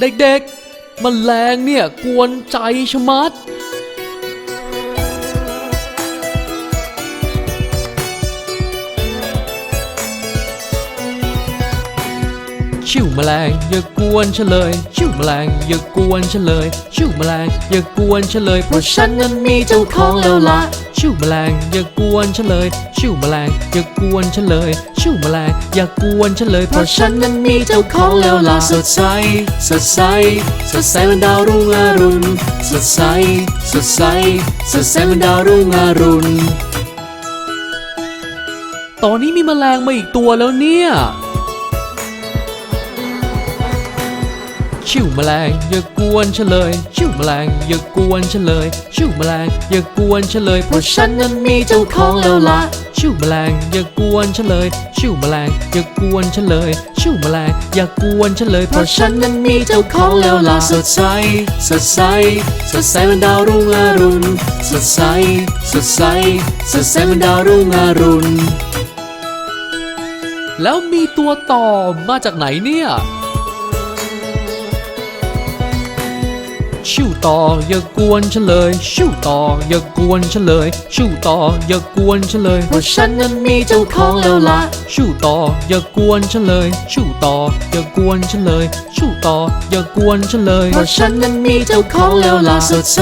เด็กๆมแมลงเนี่ยกวนใจชะมัด ชิวแมลงอย่ากวนฉันเลย ชิวแมลงอย่ากวนฉันเลย ชิวแมลงอย่ากวนฉันเลย เพราะฉันนั้นมีเจ้าของแล้วละ ชิวแมลงอย่ากวนฉันเลย ชิวแมลงอย่ากวนฉันเลย ชิวแมลงอย่ากวนฉันเลย เพราะฉันนั้นมีเจ้าของแล้วละสดใส สดใส สดใสเหมันดาวรุ่งอรุณ สดใส สดใส สดใสเหมันดาวรุ่งอรุณ ตอนนี้มีแมลงมาอีกตัวแล้วเนี่ย ชิวแมลงอย่ากวนฉันเลย ชิวแมลงอย่ากวนฉันเลย ชิวแมลงอย่ากวนฉันเลย เพราะฉันนั้นมีเจ้าของแล้วละชิวแมลงอย่ากวนฉันเลย ชิวแมลงอย่ากวนฉันเลย ชิวแมลงอย่ากวนฉันเลย เพราะฉันนั้นมีเจ้าของแล้วละสดใสสดใสสดใสเหมันดาวรุ่งอรุณสดใสสดใสสดใสเหมันดาวรุ่งอรุณแล้วมีตัวต่อมาจากไหนเนี่ย ชิวต่ออย่ากวนฉันเลย ชิวต่ออย่ากวนฉันเลย ชิวต่ออย่ากวนฉันเลยเพราะฉันนั้นมีเจ้าของแล้วละชิวต่ออย่ากวนฉันเลย ชิวต่ออย่ากวนฉันเลย ชิวต่ออย่ากวนฉันเลยเพราะฉันนั้นมีเจ้าของแล้วละสดใส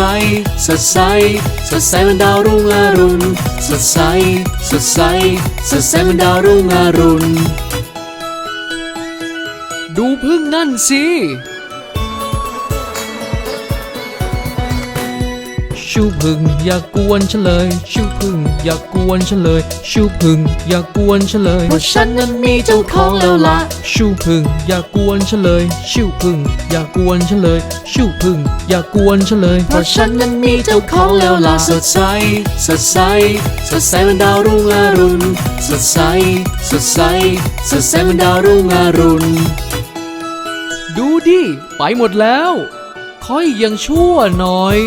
สดใสสดใสเหมันดาวรุ่งอรุณสดใสสดใสสดใสเหมันดาวรุ่งอรุณดูพึ่งนั่นสิ ชูพึ่งอย่ากวนฉันเลย ชูพึ่งอย่ากวนฉันเลย ชูพึ่งอย่ากวนฉันเลยเพราะฉันนั้นมีเจ้าของแล้วละชูพึ่งอย่ากวนฉันเลย ชูพึ่งอย่ากวนฉันเลย ชูพึ่งอย่ากวนฉันเลยเพราะฉันนั้นมีเจ้าของแล้วละสดใสสดใสสดใสเหมันดาวรุ่งอรุณสดใสสดใสสดใสเหมันดาวรุ่งอรุณดูดิ ไปหมดแล้ว ค่อยยังชั่วหน่อย